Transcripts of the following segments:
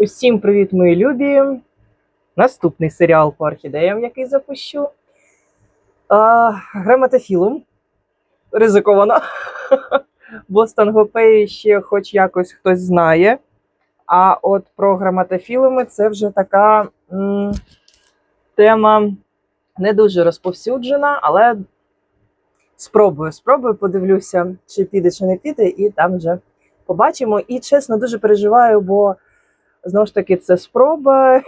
Усім привіт, мої любі! Наступний серіал по орхідеям, який запущу. А, граматофілум. Ризиковано. Бо стангопеї ще хоч якось хтось знає. А от про граматофілуми це вже така м, тема не дуже розповсюджена, але спробую, спробую, подивлюся, чи піде, чи не піде, і там вже побачимо. І чесно, дуже переживаю, бо знову ж таки це спроба.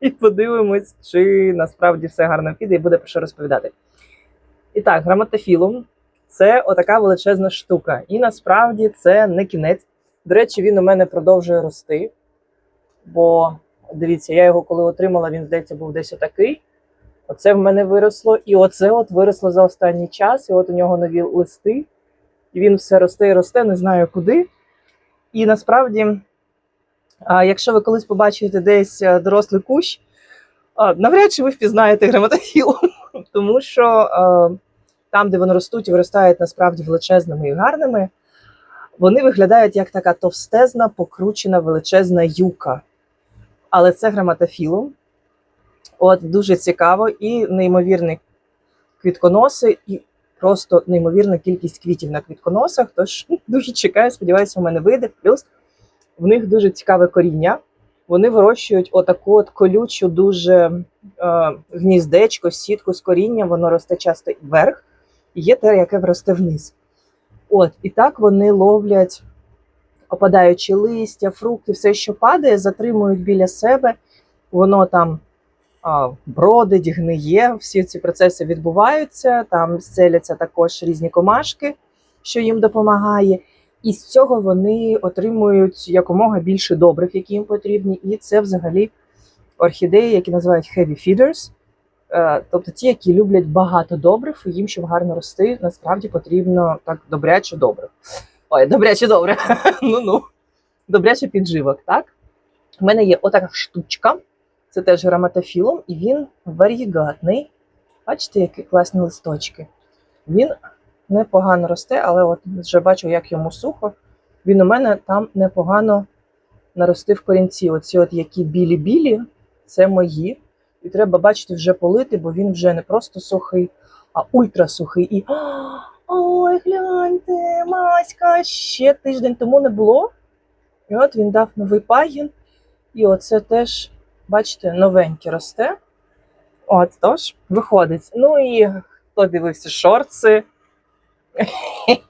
І подивимось, чи насправді все гарно піде і буде про що розповідати. І так, граматофілум це отака величезна штука. І насправді це не кінець. До речі, він у мене продовжує рости. Бо дивіться, я його коли отримала, він, здається, був десь отакий. Оце в мене виросло, і оце от виросло за останній час. І от у нього нові листи. І він все росте і росте, не знаю куди. І насправді, якщо ви колись побачите десь е, дорослий кущ, навряд чи ви впізнаєте граматофілум, тому що там, де вони ростуть і виростають насправді величезними і гарними, вони виглядають як така товстезна, покручена величезна юка. Але це граматофілум. От дуже цікаво і неймовірні квітконоси, і просто неймовірна кількість квітів на квітконосах. Тож дуже чекаю, сподіваюся, у мене вийде. Плюс в них дуже цікаве коріння. Вони вирощують отаку от колючу, дуже е, гніздечко, сітку з корінням, воно росте часто вверх, і є те, яке росте вниз. От, і так вони ловлять опадаючі листя, фрукти, все, що падає, затримують біля себе. Воно там а, бродить, гниє, всі ці процеси відбуваються, там зцеляться також різні комашки, що їм допомагає. І з цього вони отримують якомога більше добрив, які їм потрібні. І це взагалі орхідеї, які називають heavy feeders, Е, тобто ті, які люблять багато добрив, і їм, щоб гарно рости, насправді потрібно так добряче добре. Ой, добряче добре. ну ну. Добряче підживок, так? У мене є отака штучка, це теж граматофілум, і він варігатний. Бачите, які класні листочки. Він непогано росте, але от вже бачу, як йому сухо. Він у мене там непогано наростив корінці. Оці, от які білі-білі, це мої. І треба бачити, вже полити, бо він вже не просто сухий, а ультрасухий. І ой, гляньте, Маська, ще тиждень тому не було. І от він дав новий пагін. І оце теж, бачите, новеньке росте. От, тож, виходить. Ну і хто дивився шорти?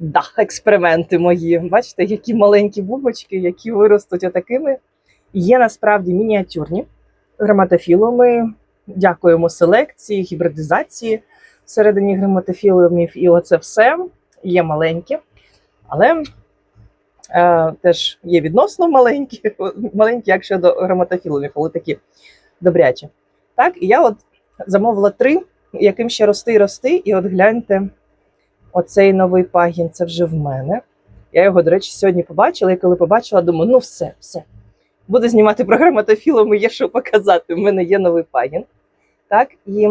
Да, експерименти мої. Бачите, які маленькі бубочки, які виростуть отакими. Є насправді мініатюрні граматофілуми. Дякуємо селекції, гібридизації всередині граматофілумів. І оце все є маленькі, але е, теж є відносно маленькі, маленькі, як щодо граматофілумів, але такі добрячі. Так, і я от замовила три, яким ще рости і рости. І от гляньте, оцей новий пагін це вже в мене. Я його, до речі, сьогодні побачила, і коли побачила, думаю, ну все, все. Буду знімати про граматофілуми, є що показати. У мене є новий пагін. Так, і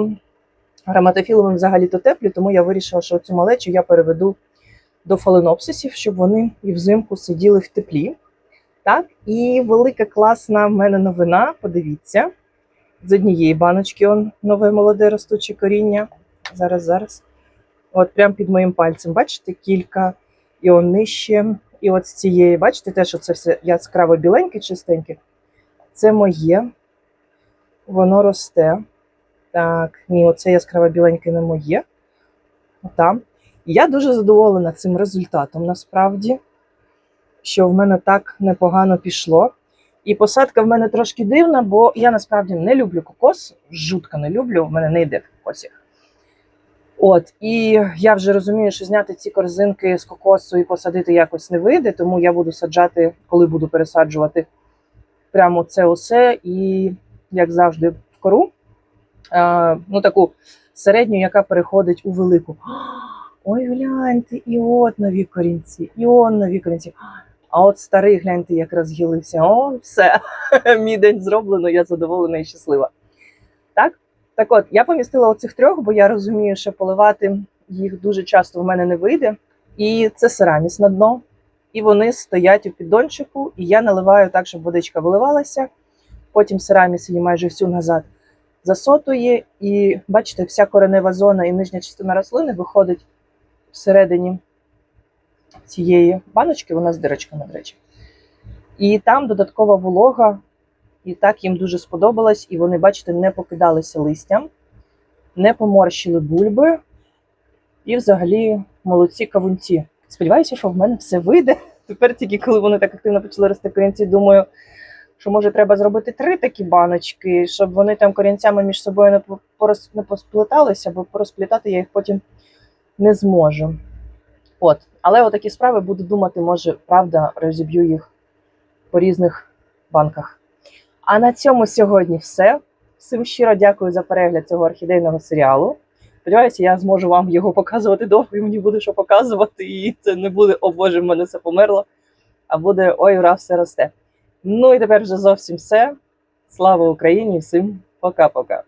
граматофілуми взагалі то теплі, тому я вирішила, що цю малечу я переведу до фаленопсисів, щоб вони і взимку сиділи в теплі. Так, і велика класна в мене новина. Подивіться. З однієї баночки он нове молоде ростуче коріння. Зараз, зараз. От прямо під моїм пальцем, бачите, кілька, і он нижче. І от з цієї, бачите, те, що це все яскраво біленьке, чистеньке. Це моє. Воно росте. Так, ні, оце яскраво біленьке не моє. Там. Я дуже задоволена цим результатом, насправді, що в мене так непогано пішло. І посадка в мене трошки дивна, бо я насправді не люблю кокос, жутко не люблю, в мене не йде в кокосі. От, і я вже розумію, що зняти ці корзинки з кокосу і посадити якось не вийде, тому я буду саджати, коли буду пересаджувати прямо це усе і, як завжди, в кору. Е, ну, таку середню, яка переходить у велику. Ой, гляньте, і от нові корінці, і он нові корінці. А от старий, гляньте, як розгілився. О, все, мій день зроблено, я задоволена і щаслива. Так? Так от, я помістила оцих трьох, бо я розумію, що поливати їх дуже часто в мене не вийде. І це сераміс на дно. і вони стоять у піддончику, і я наливаю так, щоб водичка виливалася. Потім сераміс її майже всю назад засотує. І бачите, вся коренева зона і нижня частина рослини виходить всередині цієї баночки, вона з дирочками, до речі. І там додаткова волога, і так їм дуже сподобалось, і вони, бачите, не покидалися листям, не поморщили бульби, і взагалі молодці кавунці. Сподіваюся, що в мене все вийде. Тепер тільки коли вони так активно почали рости корінці, думаю, що може треба зробити три такі баночки, щоб вони там корінцями між собою не по- порос- не посплеталися, бо порозплітати я їх потім не зможу. От, але отакі справи буду думати, може, правда, розіб'ю їх по різних банках. А на цьому сьогодні все. Всім щиро дякую за перегляд цього орхідейного серіалу. Сподіваюся, я зможу вам його показувати довго, і мені буде що показувати, і це не буде, о Боже, в мене все померло, а буде ой, ура, все росте. Ну і тепер вже зовсім все. Слава Україні! Всім пока-пока.